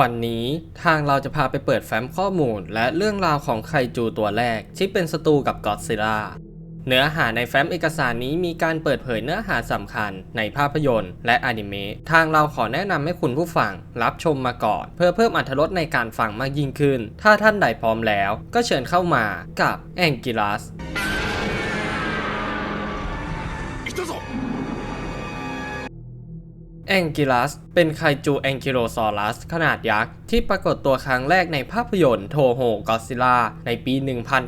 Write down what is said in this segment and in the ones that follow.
วันนี้ทางเราจะพาไปเปิดแฟ้มข้อมูล และเรื่องราวของไคจูตัวแรก ที่เป็นศัตรูกับก็อดซิล่าเนื้อหาในแฟ้มเอกสารนี้มีการเปิดเผยเนื้อหาสำคัญในภาพยนตร์และอนิเมะทางเราขอแนะนำให้คุณผู้ฟังรับชมมาก่อน เพื่อเพิ่มอรรถรสในการฟังมากยิ่งขึ้น ถ้าท่านใดพร้อมแล้ว ก็เชิญเข้ามากับแองกิลัส แองกิลัสเป็นไคจูแองกิโลซอรัสขนาดยักษ์ ที่ปรากฏตัวครั้งแรกในภาพยนตร์โทโฮกอซิล่าในปี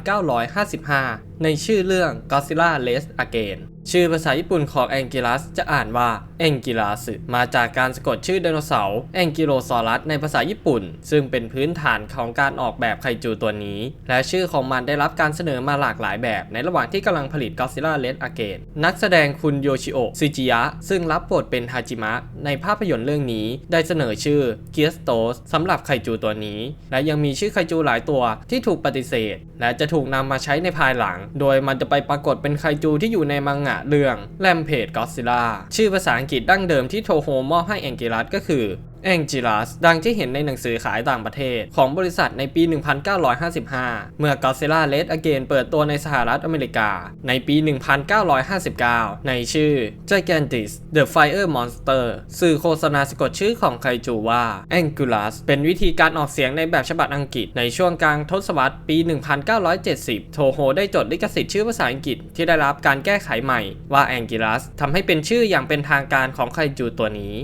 1955 ในชื่อเรื่อง Godzilla Less Again ชื่อภาษาญี่ปุ่นของแองกิลัสจะอ่านว่าแองกิลัสมาจากการสะกดชื่อไดโนเสาร์แองกิโลซอรัสในภาษาญี่ปุ่น ซึ่งเป็นพื้นฐานของการออกแบบไคจูตัวนี้ และชื่อของมันได้รับการเสนอมาหลากหลายแบบ ในระหว่างที่กำลังผลิต Godzilla Les Again นักแสดงคุณโยชิโอะซิจิยะ ซึ่งรับบทเป็นฮาจิมะ ในภาพยนตร์เรื่องนี้ ได้เสนอชื่อเกียสโตสสำหรับไคจูตัวนี้ และยังมีชื่อไคจูหลายตัวที่ถูกปฏิเสธ และจะถูกนำมาใช้ในภายหลังโดยมันจะไปปรากฏเป็นไคจูที่อยู่ในมังงะเรื่องแลมเพจก็ซิล่าชื่อภาษาอังกฤษดั้งเดิมที่โทโฮมอบให้แองกิรัสก็คือ แองจิลัสดังที่เห็นในหนังสือขายต่างประเทศ ของบริษัทในปี 1955 เมื่อ Godzilla Red Again เปิดตัวในสหรัฐอเมริกา ในปี 1959 ในชื่อ Gigantis the Fire Monster สื่อโฆษณาสะกดชื่อของไคจูว่า Angulus เป็นวิธีการออกเสียงในแบบฉบับอังกฤษในช่วงกลางทศวรรษปี 1970 โทโฮได้จดลิขสิทธิ์ชื่อภาษาอังกฤษที่ได้รับการแก้ไขใหม่ว่า Angulus ทำให้เป็นชื่ออย่างเป็นทางการของไคจูตัวนี้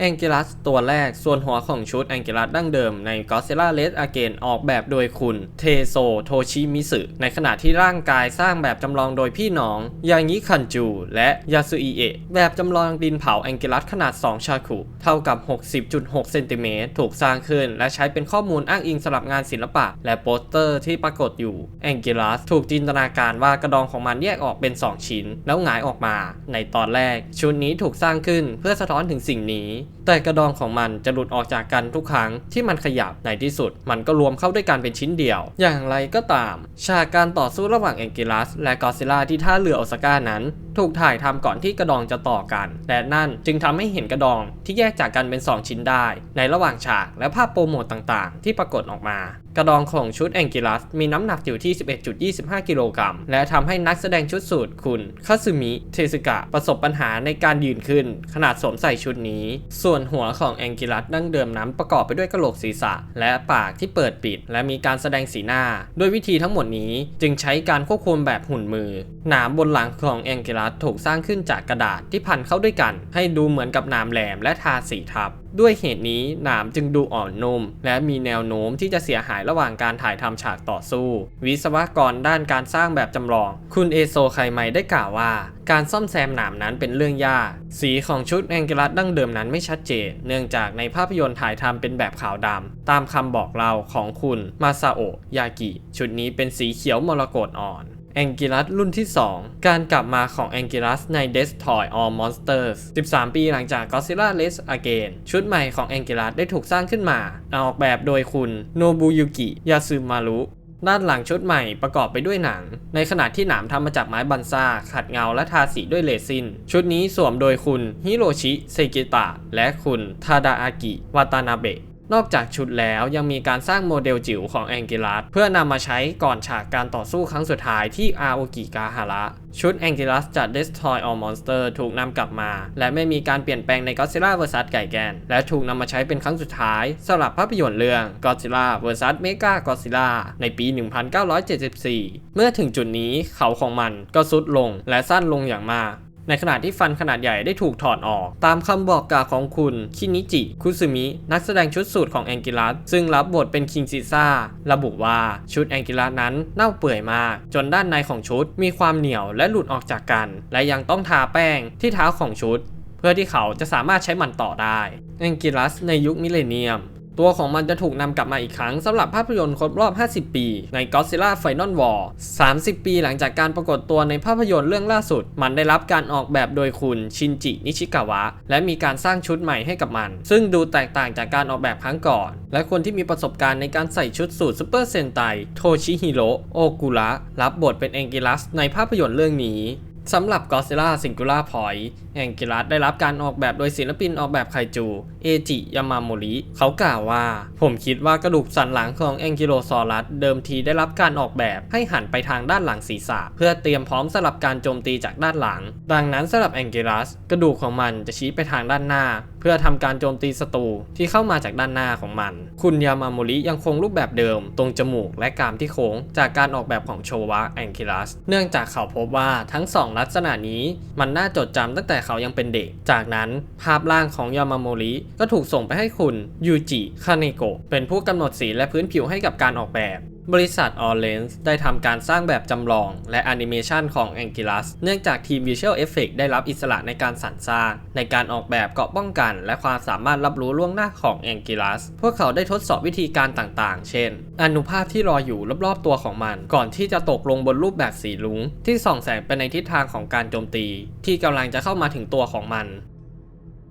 แองกิลัสตัวแรกส่วนหัวของชุดแองกิลัสดั้งเดิมใน Godzilla Red Again ออกแบบโดยคุณเทโซโทชิมิสึในขณะที่ร่างกายสร้างแบบจำลองโดยพี่น้องยางิคันจู และยาสุอิเอะแบบจำลองดินเผาแองกิลัสขนาด 2 ชาคุเท่ากับ 60.6 เซนติเมตรถูกสร้างขึ้น และใช้เป็นข้อมูลอ้างอิงสำหรับงานศิลปะ และโปสเตอร์ที่ปรากฏอยู่แองกิลัสถูกจินตนาการว่ากระดองของมันแยกออกเป็น 2 ชิ้น แล้วหงายออกมา ในตอนแรกชุดนี้ถูกสร้างขึ้นเพื่อสะท้อนถึงสิ่งนี้ money แต่กระดองของมันจะหลุดออกจากกันทุกครั้งที่มันขยับในที่สุด มันก็รวมเข้าด้วยกันเป็นชิ้นเดียว อย่างไรก็ตาม ฉากการต่อสู้ระหว่างแองกิลัสและกอซิล่าที่ท่าเรือโอซาก้านั้น ถูกถ่ายทำก่อนที่กระดองจะต่อกัน และนั่นจึงทำให้เห็นกระดองที่แยกจากกันเป็น 2 ชิ้นได้ ในระหว่างฉากและภาพโปรโมตต่างๆ ที่ปรากฏออกมา กระดองของชุดแองกิลัสมีน้ำหนักอยู่ที่ 11.25 กิโลกรัม และทำให้นักแสดงชุดสูทคุณคาซึมิ เทสึกะประสบปัญหาในการยืนขึ้น ขนาดสวมใส่ชุดนี้ส่วนนหัวของแองกิลัสดั้งเดิมนั้นประกอบไปด้วยกระโหลกศีรษะ และปากที่เปิดปิด และมีการแสดงสีหน้า ด้วยวิธีทั้งหมดนี้จึงใช้การควบคุมแบบหุ่นมือ หนามบนหลังของแองกิลัสถูกสร้างขึ้นจากกระดาษที่พันเข้าด้วยกัน ให้ดูเหมือนกับหนามแหลมและทาสีทับ ด้วยเหตุนี้หนามจึงดูอ่อนนุ่ม และมีแนวโน้มที่จะเสียหายระหว่างการถ่ายทำฉากต่อสู้ วิศวกรด้านการสร้างแบบจำลอง คุณเอโซไคไมได้กล่าวว่า การซ่อมแซมหนามนั้นเป็นเรื่องยาก สีของชุดแองกิลัสดั้งเดิมนั้นไม่ชัดเจน เนื่องจากในภาพยนตร์ถ่ายทำเป็นแบบขาวดำตามคำบอกเล่าของคุณมาซาโอะยากิ ชุดนี้เป็นสีเขียวมรกตอ่อน แองกิลัสรุ่นที่ 2 การกลับมาของแองกิลัสใน Destroy All Monsters 13 ปีหลังจาก Godzilla l e s Again ชุดใหม่ของแองกิลัสได้ถูกสร้างขึ้นมาออกแบบโดยคุณโนบุยุกิยาซึมารุด้านหลังชุดใหม่ประกอบไปด้วยหนัง ในขณะที่หนามทำมาจากไม้บันซาขัดเงาและทาสีด้วยเรซิน ชุดนี้สวมโดยคุณฮิโรชิ เซกิตะ และคุณทาดาอากิ วาตานาเบะ นอกจากชุดแล้วยังมีการสร้างโมเดลจิ๋วของแองกิลัสเพื่อนำมาใช้ก่อนฉากการต่อสู้ครั้งสุดท้ายที่อาโอกิกาฮาระ ชุดแองกิลัสจาก Destroy All Monster ถูกนำกลับมา และไม่มีการเปลี่ยนแปลงใน Godzilla vs ไก่แกน และถูกนำมาใช้เป็นครั้งสุดท้ายสำหรับภาพยนตร์เรื่อง Godzilla vs Mega Godzilla ในปี 1974 เมื่อถึงจุดนี้เขาของมันก็ทรุดลงและสั้นลงอย่างมาก ในขณะที่ฟันขนาดใหญ่ได้ถูกถอดออก ตามคำบอกกล่าวของคุณคินิจิ คุซึมิ นักแสดงชุดสูทของแองกิลัสซึ่งรับบทเป็นคิงซิซ่าระบุว่าชุดแองกิลัสนั้นเน่าเปื่อยมาก จนด้านในของชุดมีความเหนียวและหลุดออกจากกัน และยังต้องทาแป้งที่เท้าของชุด เพื่อที่เขาจะสามารถใช้มันต่อได้แองกิลัสในยุคมิเลเนียม ตัวของมันจะถูกนำกลับมาอีกครั้งสำหรับภาพยนตร์ครบรอบ 50 ปี ใน Godzilla Final War 30 ปีหลังจากการปรากฏตัวในภาพยนตร์เรื่องล่าสุด มันได้รับการออกแบบโดยคุณชินจิ นิชิกาวะ และมีการสร้างชุดใหม่ให้กับมัน ซึ่งดูแตกต่างจากการออกแบบครั้งก่อน และคนที่มีประสบการณ์ในการใส่ชุดสูทซูเปอร์เซนไตโทชิฮิโรโอกุระรับบทเป็นเองกิลัสในภาพยนตร์เรื่องนี้ สำหรับ Godzilla Singular Point แองกิลัสได้รับการออกแบบโดยศิลปินออกแบบไคจูเอจิยามาโมริเขากล่าวว่า ผมคิดว่ากระดูกสันหลังของแองกิโลซอรัสเดิมทีได้รับการออกแบบให้หันไปทางด้านหลังศีรษะ เพื่อเตรียมพร้อมสำหรับการโจมตีจากด้านหลัง ดังนั้นสำหรับแองกิลัสกระดูกของมันจะชี้ไปทางด้านหน้า พื่อทำการโจมตีศัตรูที่เข้ามาจากด้านหน้าของมัน คุณยามาโมริยังคงรูปแบบเดิม ตรงจมูกและกรามที่โค้ง จากการออกแบบของโชวะแองกิลัส เนื่องจากเขาพบว่าทั้งสองลักษณะนี้ มันน่าจดจำตั้งแต่เขายังเป็นเด็ก จากนั้นภาพร่างของยามาโมริก็ถูกส่งไปให้คุณยูจิคาเนโกะเป็นผู้กำหนดสีและพื้นผิวให้กับการออกแบบ บริษัท a l l e n s ได้ทำการสร้างแบบจำลองและแอนิเมชันของ Anguilus เนื่องจากทีม Visual Effect ได้รับอิสระในการสรรสร้าง ในการออกแบบเกาะป้องกัน และความสามารถรับรู้ล่วงหน้าของ Anguilus พวกเขาได้ทดสอบวิธีการต่างๆ เช่น อนุภาพที่ลอยอยู่รอบๆตัวของมัน ก่อนที่จะตกลงบนรูปแบบสีลุงที่ส่องแสงไปในทิศทางของการโจมตี ที่กำลังจะเข้ามาถึงตัวของมัน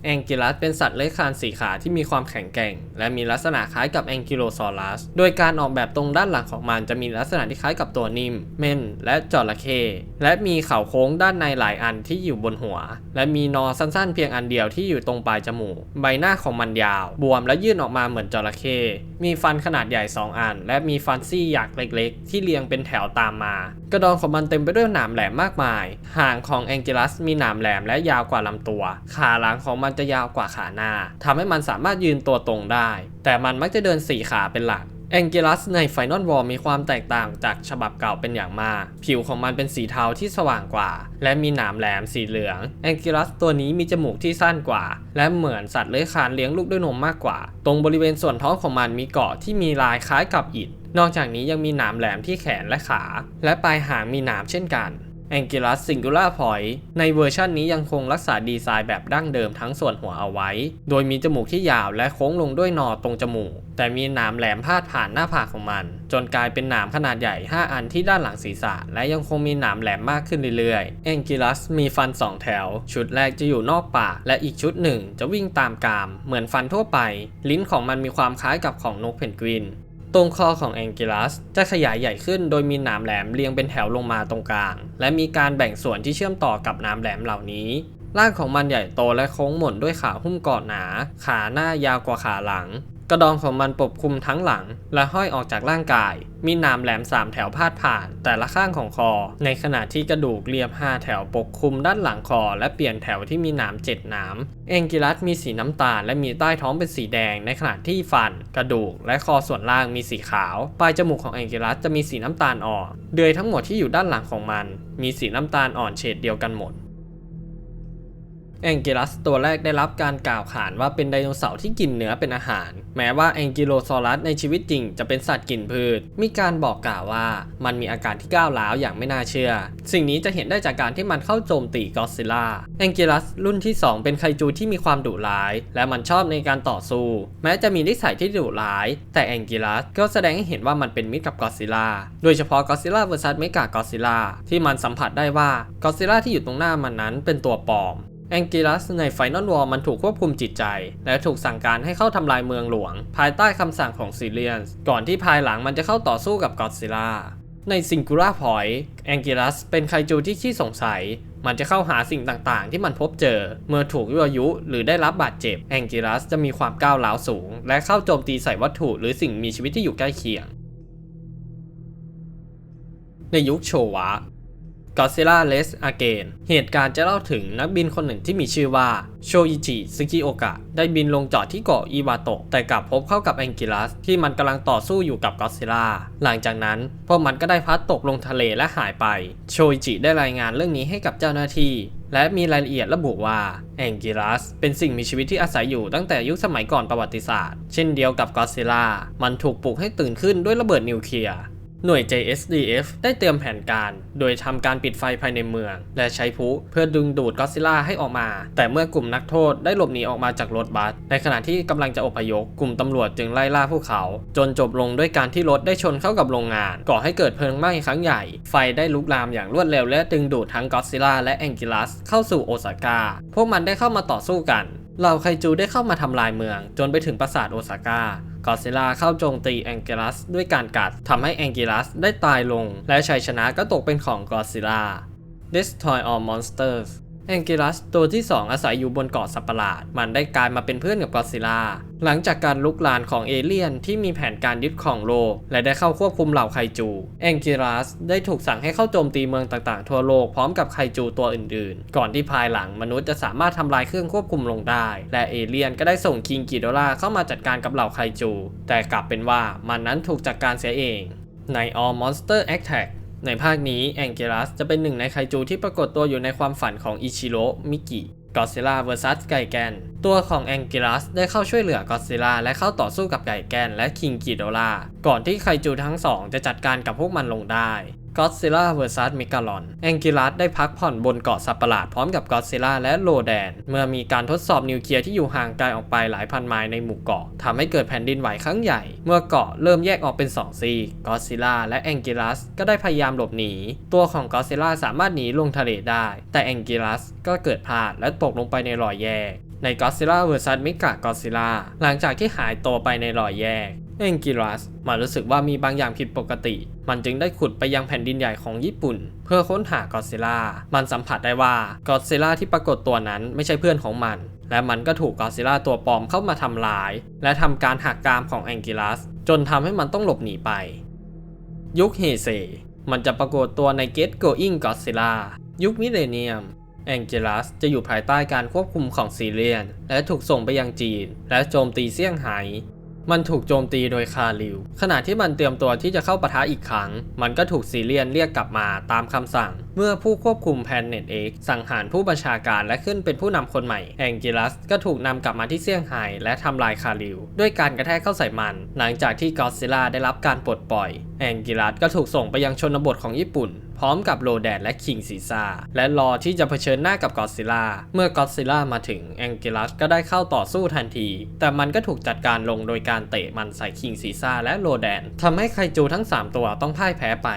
แองกิลัสเป็นสัตว์เลื้อยคลานสีขาที่มีความแข็งแกร่ง และมีลักษณะคล้ายกับแองกิโลซอรัส โดยการออกแบบตรงด้านหลังของมันจะมีลักษณะที่คล้ายกับตัวนิ่ม เม่น และจระเข้ และมีเข่าโค้งด้านในหลายอันที่อยู่บนหัว และมีนอสั้นๆ เพียงอันเดียวที่อยู่ตรงปลายจมูก ใบหน้าของมันยาว บวมและยื่นออกมาเหมือนจระเข้ มีฟันขนาดใหญ่ 2 อัน และมีฟันซี่หยักเล็กๆ ที่เรียงเป็นแถวตามมา กระดองของมันเต็มไปด้วยหนามแหลมมากมาย หางของแองกิลัสมีหนามแหลมและยาวกว่าลำตัว ขาหลังของมันจะยาวกว่าขาหน้าทำให้มันสามารถยืนตัวตรงได้ แต่มันมักจะเดินสี่ขาเป็นหลัก แองกิลัสใน Final War มีความแตกต่างจากฉบับเก่าเป็นอย่างมาก ผิวของมันเป็นสีเทาที่สว่างกว่า และมีหนามแหลมสีเหลือง แองกิลัสตัวนี้มีจมูกที่สั้นกว่า และเหมือนสัตว์เลื้อยคลานเลี้ยงลูกด้วยนมมากกว่า ตรงบริเวณส่วนท้องของมันมีเกาะที่มีลายคล้ายกับอิฐนอกจากนี้ยังมีหนามแหลมที่แขนและขา และปลายหางมีหนามเช่นกัน Anguilus Singular Point ในเวอร์ชันนี้ยังคงรักษาดีไซน์แบบดั้งเดิมทั้งส่วนหัวเอาไว้ โดยมีจมูกที่ยาวและโค้งลงด้วยนอตรงจมูก แต่มีหนามแหลมพาดผ่านหน้าผากของมัน จนกลายเป็นหนามขนาดใหญ่ 5 อันที่ด้านหลังศีรษะ และยังคงมีหนามแหลมมากขึ้นเรื่อยๆ Anguilus มีฟัน 2 แถว ชุดแรกจะอยู่นอกปาก และอีกชุดหนึ่งจะวิ่งตามกราม เหมือนฟันทั่วไป ลิ้นของมันมีความคล้ายกับของนกเพนกวิน ตรงคอของแองกิลัสจะขยายใหญ่ขึ้นโดยมีหนามแหลมเรียงเป็นแถวลงมาตรงกลาง และมีการแบ่งส่วนที่เชื่อมต่อกับหนามแหลมเหล่านี้ร่างของมันใหญ่โตและโค้งหม่นด้วยขาหุ้มเกาะหนา ขาหน้ายาวกว่าขาหลัง กระดองของมันปกคลุมทั้งหลัง และห้อยออกจากร่างกาย มีหนามแหลม3แถวพาดผ่าน แต่ละข้างของคอ ในขณะที่กระดูกเรียบ5แถวปกคลุมด้านหลังคอ และเปลี่ยนแถวที่มีหนาม7หนาม เองกิลัสมีสีน้ำตาล และมีใต้ท้องเป็นสีแดง ในขณะที่ฟัน กระดูก และคอส่วนล่างมีสีขาว ปลายจมูกของเองกิลัสจะมีสีน้ำตาลอ่อนเดือยทั้งหมดที่อยู่ด้านหลังของมัน มีสีน้ำตาลอ่อนเฉดเดียวกันหมด แองกิลัสตัวแรกได้รับการกล่าวขานว่าเป็นไดโนเสาร์ที่กินเนื้อเป็นอาหาร แม้ว่าแองกิโลซอรัสในชีวิตจริงจะเป็นสัตว์กินพืช มีการบอกกล่าวว่ามันมีอาการที่ก้าวร้าวอย่างไม่น่าเชื่อ สิ่งนี้จะเห็นได้จากการที่มันเข้าโจมตีกอซิลลาแองกิลัสรุ่นที่ 2 เป็นไคจูที่มีความดุร้าย และมันชอบในการต่อสู้ แม้จะมีนิสัยที่ดุร้าย แต่แองกิลัสก็แสดงให้เห็นว่ามันเป็นมิตรกับกอซิลลาโดยเฉพาะกอซิลลาเวอร์ซัสเมกากอซิลลาที่มันสัมผัสได้ว่ากอซิลลาที่อยู่ตรงหน้ามันนั้นเป็นตัวปลอม แองกิลัสใน Final War มันถูกควบคุมจิตใจ และถูกสั่งการให้เข้าทำลายเมืองหลวง ภายใต้คำสั่งของซิเลียนก่อนที่ภายหลังมันจะเข้าต่อสู้กับกอดซิลลาใน Singular Point แองกิลัสเป็นไคจูที่ขี้สงสัย มันจะเข้าหาสิ่งต่างๆ ที่มันพบเจอ เมื่อถูกยั่วยุหรือได้รับบาดเจ็บ แองกิลัสจะมีความก้าวร้าวสูง และเข้าโจมตีใส่วัตถุหรือสิ่งมีชีวิตที่อยู่ใกล้เคียง ในยุคโชวะ Godzilla Less Again เหตุการณ์จะเล่าถึงนักบินคนหนึ่งที่มีชื่อว่าโชอิจิซึกิโอกะได้บินลงจอดที่เกาะอิวาโตะแต่กลับพบเข้ากับแองกิลัสที่มันกำลังต่อสู้อยู่กับก็อดซิลลาหลังจากนั้นพวกมันก็ได้พัดตกลงทะเลและหายไป โชอิจิได้รายงานเรื่องนี้ให้กับเจ้าหน้าที่ และมีรายละเอียดระบุว่าแองกิลัสเป็นสิ่งมีชีวิตที่อาศัยอยู่ตั้งแต่ยุคสมัยก่อนประวัติศาสตร์ เช่นเดียวกับก็อดซิลลามันถูกปลุกให้ตื่นขึ้นด้วยระเบิดนิวเคลียร์ หน่วย JSDF ได้เตรียมแผนการ โดยทำการปิดไฟภายในเมือง และใช้พลุเพื่อดึงดูดก็ซิลลาให้ออกมา แต่เมื่อกลุ่มนักโทษได้หลบหนีออกมาจากรถบัส ในขณะที่กำลังจะอพยพกลุ่มตำรวจจึงไล่ล่าพวกเขา จนจบลงด้วยการที่รถได้ชนเข้ากับโรงงาน ก่อให้เกิดเพลิงไหม้ครั้งใหญ่ ไฟได้ลุกลามอย่างรวดเร็วและดึงดูดทั้งก็ซิลลาและแองกิลัสเข้าสู่โอซาก้า พวกมันได้เข้ามาต่อสู้กันเหล่าไคจูได้เข้ามาทำลายเมือง จนไปถึงปราสาทโอซาก้า กอซิล่าเข้าโจมตีแองกิลัสด้วยการกัดทำให้แองกิลัสได้ตายลง และชัยชนะก็ตกเป็นของกอซิลลา Destroy All Monsters แองกิลัสตัวที่ 2 อาศัยอยู่บนเกาะสัปหลาด มันได้กลายมาเป็นเพื่อนกับกอซิลา หลังจากการลุกลานของเอเลี่ยนที่มีแผนการยึดของโลก และได้เข้าควบคุมเหล่าไคจูแองกิลัสได้ถูกสั่งให้เข้าโจมตีเมืองต่างๆ ทั่วโลกพร้อมกับไคจูตัวอื่นๆ ก่อนที่ภายหลังมนุษย์จะสามารถทำลายเครื่องควบคุมลงได้ และเอเลี่ยนก็ได้ส่งคิงกิโดล่าเข้ามาจัดการกับเหล่าไคจู แต่กลับเป็นว่ามันนั้นถูกจัดการเสียเอง ใน All Monster Attack ในภาคนี้แองเกลัสจะเป็นหนึ่งในไคจูที่ปรากฏตัวอยู่ในความฝันของอิชิโร่มิกิกอซิล่า vs ไก่แกน ตัวของแองเกลัสได้เข้าช่วยเหลือกอซิล่าและเข้าต่อสู้กับไก่แกนและคิงกิโดล่าก่อนที่ไคจูทั้งสองจะจัดการกับพวกมันลงได้ กอ d ซิล่า vs มิกาลอนแองกิลัสได้พักผ่อนบนเกาะสัตว์ปะหลาดพร้อมกับกอ d ซิล่าและโลแดน เมื่อมีการทดสอบนิวเคลียร์ที่อยู่ห่างไกลออกไปหลายพันไมล์ในหมู่เกาะทำให้เกิดแผ่นดินไหวครั้งใหญ่ เมื่อเกาะเริ่มแยกออกเป็น2ซีกกอ d ซิล่าและแองกิลัสก็ได้พยายามหลบหนี ตัวของกอ d ซิล่าสามารถหนีลงทะเลได้ แต่แองกิลัสก็เกิดพลาดและตกลงไปในรอยแยก ใน Godzilla vs. m e c h a Godzilla หลังจากที่หายตัวไปในรอยแยก เอ็งกิรัสมันรู้สึกว่ามีบางอย่างผิดปกติ มันจึงได้ขุดไปยังแผ่นดินใหญ่ของญี่ปุ่น เพื่อค้นหากอซิล่า มันสัมผัสได้ว่ากอซิล่าที่ปรากฏตัวนั้นไม่ใช่เพื่อนของมัน และมันก็ถูกกอซิล่าตัวปลอมเข้ามาทำลาย และทำการหักกรามของแองกิลัสจนทำให้มันต้องหลบหนีไป ยุคเฮเซมันจะปรากฏตัวใน Get Going Godzilla ยุคมิเลเนียม แองเจลัสจะอยู่ภายใต้การควบคุมของซีเรียน และถูกส่งไปยังจีน และโจมตีเซี่ยงไฮ้มันถูกโจมตีโดยคาริว ขณะที่มันเตรียมตัวที่จะเข้าปะทะอีกครั้ง มันก็ถูกซีเรียนเรียกกลับมาตามคำสั่ง เมื่อผู้ควบคุมแพนเน็ตเอ็กสั่งหารผู้บัญชาการและขึ้นเป็นผู้นำคนใหม่ แองกิลัสก็ถูกนำกลับมาที่เซี่ยงไฮ้และทำลายคาริว ด้วยการกระแทกเข้าใส่มัน หลังจากที่กอซิลล่าได้รับการปลดปล่อย แองกิลัสก็ถูกส่งไปยังชนบทของญี่ปุ่น ร้อมกับโรแดนและคิงซีซ่าและรอที่จะเผชิญหน้ากับกอดซิลล่าเมื่อกอดซิลล่ามาถึงแองกิลัสก็ได้เข้าต่อสู้ทันที แต่มันก็ถูกจัดการลงโดยการเตะมันใส่คิงซีซ่าและโรแดนทำให้ไคจูทั้ง 3 ตัวต้องพ่ายแพ้ไป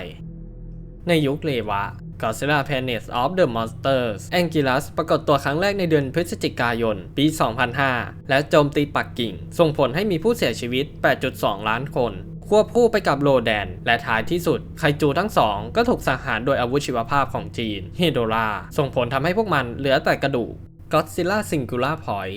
ในยุคเลวะ Godzilla Planet of the Monsters Anguillus ปรากฏตัวครั้งแรกในเดือนพฤศจิกายน ปี 2005 และโจมตีปักกิ่ง ส่งผลให้มีผู้เสียชีวิต 8.2 ล้านคน ควบคู่ไปกับโลแดน และท้ายที่สุดไคจูทั้งสองก็ถูกสังหารโดยอาวุธชีวภาพของจีนฮิโดราส่งผลทำให้พวกมันเหลือแต่กระดูก Godzilla Singular Point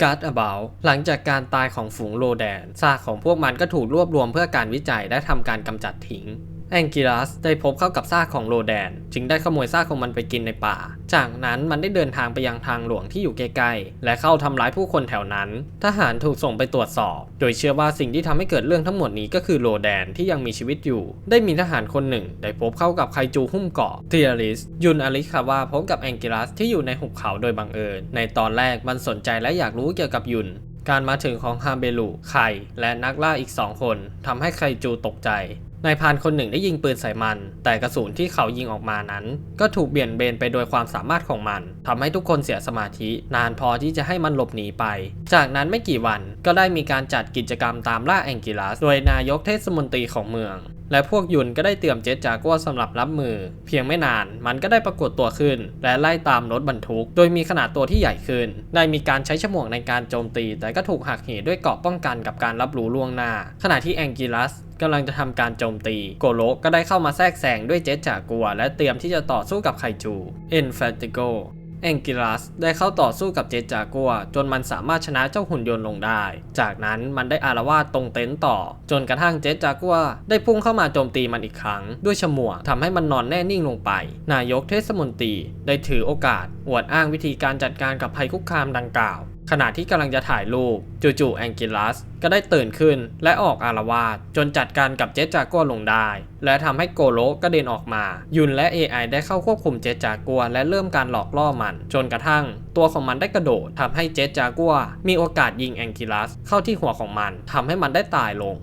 การ์ดอบาหลังจากการตายของฝูงโลแดนซากของพวกมันก็ถูกรวบรวมเพื่อการวิจัยและทำการกำจัดทิ้ง แองกิลัสได้พบเข้ากับซากของโลแดน จึงได้ขโมยซากของมันไปกินในป่า จากนั้นมันได้เดินทางไปยังทางหลวงที่อยู่ใกล้ๆ และเข้าทำร้ายผู้คนแถวนั้น ทหารถูกส่งไปตรวจสอบ โดยเชื่อว่าสิ่งที่ทำให้เกิดเรื่องทั้งหมดนี้ก็คือโลแดนที่ยังมีชีวิตอยู่ ได้มีทหารคนหนึ่ง ได้พบเข้ากับไคจูหุ้มเกาะเทียริส ยุนอลิคาวาพบกับแองกิลัสที่อยู่ในหุบเขาโดยบังเอิญ ในตอนแรกมันสนใจและอยากรู้เกี่ยวกับยุนการมาถึงของฮาเบลุไคและนักล่าอีกสองคนทำให้ไคจูตกใจ นายพานคนหนึ่งได้ยิงปืนใส่มัน แต่กระสุนที่เขายิงออกมานั้น ก็ถูกเบี่ยนเบนไปโดยความสามารถของมันทำให้ทุกคนเสียสมาธิ นานพอที่จะให้มันหลบหนีไป จากนั้นไม่กี่วันก็ได้มีการจัดกิจกรรมตามล่าแองกิลัส โดยนายกเทศมนตรีของเมือง และพวกยุนก็ได้เตรียมเจ็ตจากัวสำหรับรับมือ เพียงไม่นานมันก็ได้ปรากฏตัวขึ้น และไล่ตามรถบรรทุก โดยมีขนาดตัวที่ใหญ่ขึ้น ได้มีการใช้ฉมวกในการโจมตี แต่ก็ถูกหักเหด้วยเกราะป้องกันกับการรับรู้ล่วงหน้า ขณะที่แองกิลัสกำลังจะทำการโจมตี โกโลก็ได้เข้ามาแทรกแซงด้วยเจ็ตจากัว และเตรียมที่จะต่อสู้กับไคจูเอ็นฟาติโก แองกิลัสได้เข้าต่อสู้กับเจจากัว จนมันสามารถชนะเจ้าหุ่นยนต์ลงได้ จากนั้นมันได้อารวาสตรงเต็นท์ต่อ จนกระทั่งเจจากัว ได้พุ่งเข้ามาโจมตีมันอีกครั้ง ด้วยฉมวกทำให้มันนอนแน่นิ่งลงไป นายกเทศมนตรีได้ถือโอกาส อวดอ้างวิธีการจัดการกับภัยคุกคามดังกล่าว ขณะที่กำลังจะถ่ายรูปจู่ๆแองกิลัสก็ได้ตื่นขึ้นและออกอารวาสจนจัดการกับเจจากัวลงได้ และทำให้โกโลกระเด็นออกมา ยุนและ AI ได้เข้าควบคุมเจจากัวและเริ่มการหลอกล่อมัน จนกระทั่ง ตัวของมันได้กระโดดทำให้เจจากัวมีโอกาสยิงแองกิลัสเข้าที่หัวของมันทำให้มันได้ตายลง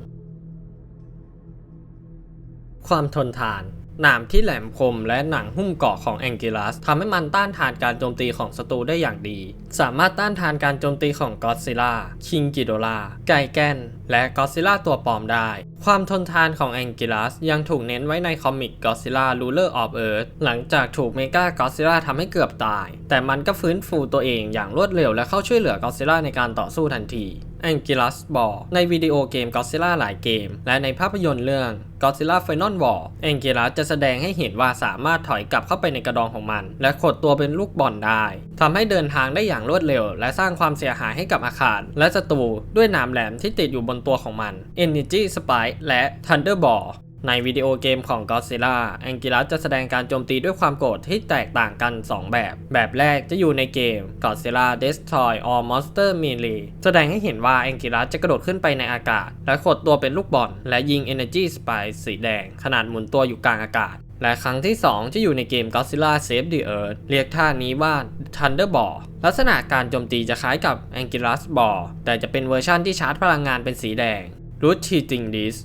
ความทนทาน หนามที่แหลมคมและหนังหุ้มเกาะของแองกิลัสทำให้มันต้านทานการโจมตีของศัตรูได้อย่างดี สามารถต้านทานการโจมตีของกอดซิล่าคิงกิโดลาไกแกน และก็ซิล่าตัวปลอมได้ ความทนทานของแองกิลัสยังถูกเน้นไว้ในคอมิกก็ซิล่า Ruler of Earth หลังจากถูกเมกาก็ซิล่าทำให้เกือบตาย แต่มันก็ฟื้นฟูตัวเองอย่างรวดเร็วและเข้าช่วยเหลือก็ซิล่าในการต่อสู้ทันทีแองกิลัสบอกในวิดีโอเกม Godzilla หลายเกม และในภาพยนตร์เรื่อง Godzilla Final War แองกิลัสจะแสดงให้เห็นว่าสามารถถอยกลับเข้าไปในกระดองของมัน และขดตัวเป็นลูกบอลได้ ทำให้เดินทางได้อย่างรวดเร็ว และสร้างความเสียหายให้กับอาคาร และศัตรูด้วยหนามแหลมที่ติดอยู่บนตัวของมัน Energy Spike และ Thunderball ในวิดีโอเกมของ Godzilla แองกิลัสจะแสดงการโจมตีด้วยความโกรธที่แตกต่างกัน 2 แบบ แบบแรกจะอยู่ในเกม Godzilla Destroy All Monster Melee แสดงให้เห็นว่าแองกิลัสจะกระโดดขึ้นไปในอากาศ และขดตัวเป็นลูกบอล และยิง Energy Spike สีแดง ขนาดหมุนตัวอยู่กลางอากาศ และครั้งที่ 2 จะอยู่ในเกม Godzilla Save the Earth เรียกท่านี้ว่า Thunderball ลักษณะการโจมตีจะคล้ายกับ Anguirus Ball แต่จะเป็นเวอร์ชั่นที่ชาร์จพลังงานเป็นสีแดง Root Cheating This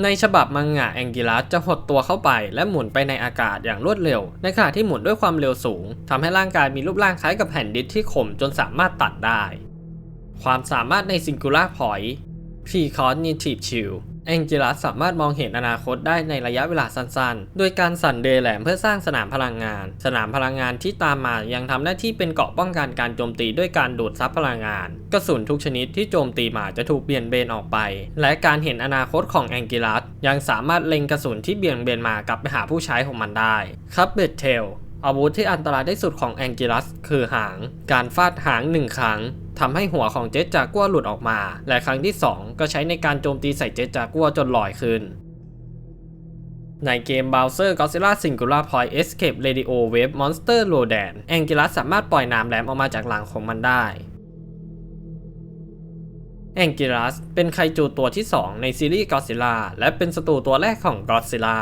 ในฉบับมังงะแองกิลัสจะหดตัวเข้าไปและหมุนไปในอากาศอย่างรวดเร็ว ในขณะที่หมุนด้วยความเร็วสูงทำให้ร่างกายมีรูปร่างคล้ายกับแผ่นดิสที่ขมจนสามารถตัดได้ ความสามารถในซิงคูล่าพอยต์ Precognitive Shield แองกิลัสสามารถมองเห็นอนาคตได้ในระยะเวลาสั้นๆ โดยการสั่นเดแหลมเพื่อสร้างสนามพลังงาน สนามพลังงานที่ตามมายังทำหน้าที่เป็นเกราะป้องกันการโจมตีด้วยการดูดซับพลังงาน กระสุนทุกชนิดที่โจมตีมาจะถูกเบี่ยงเบนออกไป และการเห็นอนาคตของแองกิลัสยังสามารถเล็งกระสุนที่เบี่ยงเบนมากลับไปหาผู้ใช้ของมันได้ครับเบดเทลอาวุธที่อันตรายที่สุดของแองกิลัสคือหาง การฟาดหางหนึ่งครั้ง ทำให้หัวของเจตจากัวหลุดออกมา และครั้งที่ 2 ก็ใช้ในการโจมตีใส่เจตจากัวจนลอยขึ้น ในเกม Bowser Godzilla Singular Point Escape Radio Wave Monster Rodan แองกิลัสสามารถปล่อยน้ำแหลมออกมาจากหลังของมันได้แองกิลัสเป็นไคจูตัวที่ 2 ในซีรีส์ Godzilla และเป็นศัตรูตัวแรกของ Godzilla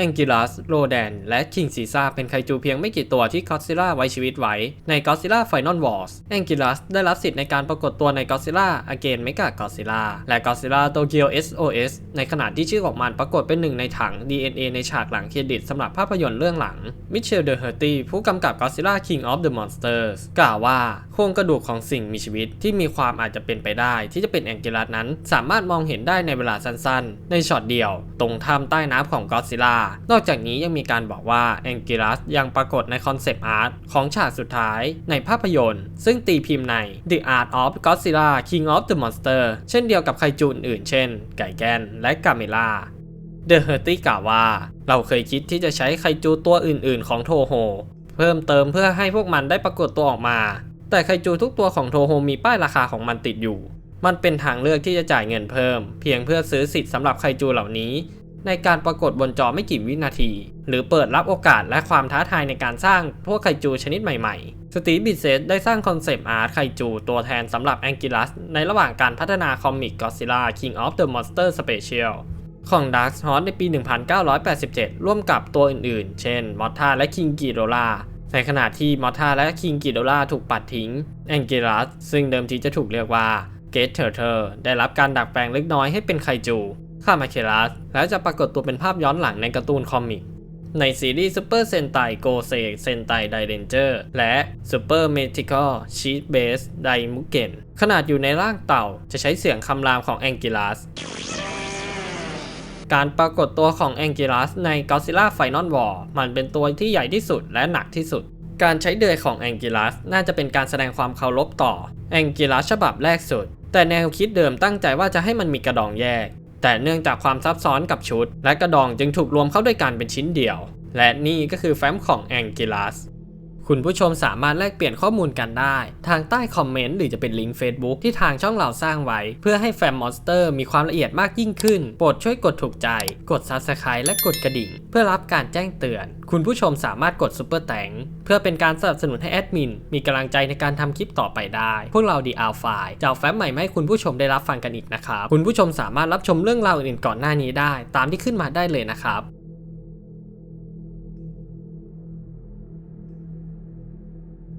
แองกิลัส โรแดน และคิงซีซ่าเป็นไคจูเพียงไม่กี่ตัวที่ก็ d ซิล่าไว้ชีวิตไว้ในก็ d ซิล่า Final Wars แองกิลัสได้รับสิทธิ์ในการปรากฏตัวในก็ d ซิล่า Again Mega Godzilla และก็ d ซิล่า Tokyo SOS ในขณะที่ชื่อของมันปรากฏเป็นหนึ่งในถัง DNA ในฉากหลังเครดิตสำหรับภาพยนตร์เรื่องหลังมิเชลเดอเฮอร์ตี้ผู้กำกับก็ d ซิล่า King of the Monsters กล่าวว่าโครงกระดูกของสิ่งมีชีวิตที่มีความอาจจะเป็นไปได้ ที่จะเป็นแองกิลัสนั้น สามารถมองเห็นได้ในเวลาสั้นๆ ในช็อตเดียว ตรงถ้ำใต้น้ำของก็ซิล่านอกจากนี้ยังมีการบอกว่าแองกิลัสยังปรากฏในคอนเซปต์อาร์ตของฉากสุดท้ายในภาพยนตร์ ซึ่งตีพิมพ์ใน The Art of Godzilla King of the Monster เช่นเดียวกับไคจูอื่นๆเช่น ไก่แกนและกาเมล่าเดอะเฮอร์ตี้กล่าวว่า เราเคยคิดที่จะใช้ไคจูตัวอื่นๆ ของโทโฮเพิ่มเติมเพื่อให้พวกมันได้ปรากฏตัวออกมา แต่ไคจูทุกตัวของโทโฮมีป้ายราคาของมันติดอยู่ มันเป็นทางเลือกที่จะจ่ายเงินเพิ่ม เพียงเพื่อซื้อสิทธิ์สำหรับไคจูเหล่านี้ ในการปรากฏบนจอไม่กี่วินาที หรือเปิดรับโอกาสและความท้าทายในการสร้างพวกไคจูชนิดใหม่ๆ สตีบิเซตได้สร้างคอนเซปต์อาร์ตไคจูตัวแทนสำหรับแองกิลัสในระหว่างการพัฒนาคอมิก Godzilla King of the Monster Special ของ Dark Horse ในปี 1987 ร่วมกับตัวอื่นๆ เช่นมอท t าและ King g ิโ o ล่าในขณะที่มอท t าและ King g ิโ o ล่าถูกปัดทิ้ง แองกิลัสซึ่งเดิมทีจะถูกเรียกว่า g a t e Turtle ได้รับการดัดแปลงเล็กน้อยให้เป็นไคจู คามาเคลัสและจะปรากฏตัวเป็นภาพย้อนหลังในการ์ตูนคอมิก ในซีรีส์ Super Sentai Go s e Sentai d i Ranger และ Super Mythical Sheet Base Daimuken ขนาดอยู่ในร่างเต่าจะใช้เสียงคำรามของแองกิลัสการปรากฏตัวของแองกิลัสใน Godzilla Final War มันเป็นตัวที่ใหญ่ที่สุดและหนักที่สุด การใช้เดือยของแองกิลัสน่าจะเป็นการแสดงความเคารพต่อแองกิลัสฉบับแรกสุด แต่แนวคิดเดิมตั้งใจว่าจะให้มันมีกระดองแยก แต่เนื่องจากความซับซ้อนกับชุด และกระดองจึงถูกรวมเข้าด้วยกันเป็นชิ้นเดียว และนี่ก็คือแฟ้มของแองกิลัส คุณผู้ชมสามารถแลกเปลี่ยนข้อมูลกันได้ ทางใต้คอมเมนต์หรือจะเป็นลิงก์ Facebook ที่ทางช่องเราสร้างไว้ เพื่อให้แฟมมอนสเตอร์มีความละเอียดมากยิ่งขึ้น โปรดช่วยกดถูกใจ กด Subscribe และกดกระดิ่ง เพื่อรับการแจ้งเตือน คุณผู้ชมสามารถกดซุปเปอร์แตงเพื่อเป็นการสนับสนุนให้แอดมินมีกำลังใจในการทำคลิปต่อไปได้ พวกเราดีอาร์ไฟจะเอาแฟ้มใหม่มาให้คุณผู้ชมได้รับฟังกันอีกนะครับคุณผู้ชมสามารถรับชมเรื่องราวอื่นๆก่อนหน้านี้ได้ ตามที่ขึ้นมาได้เลยนะครับ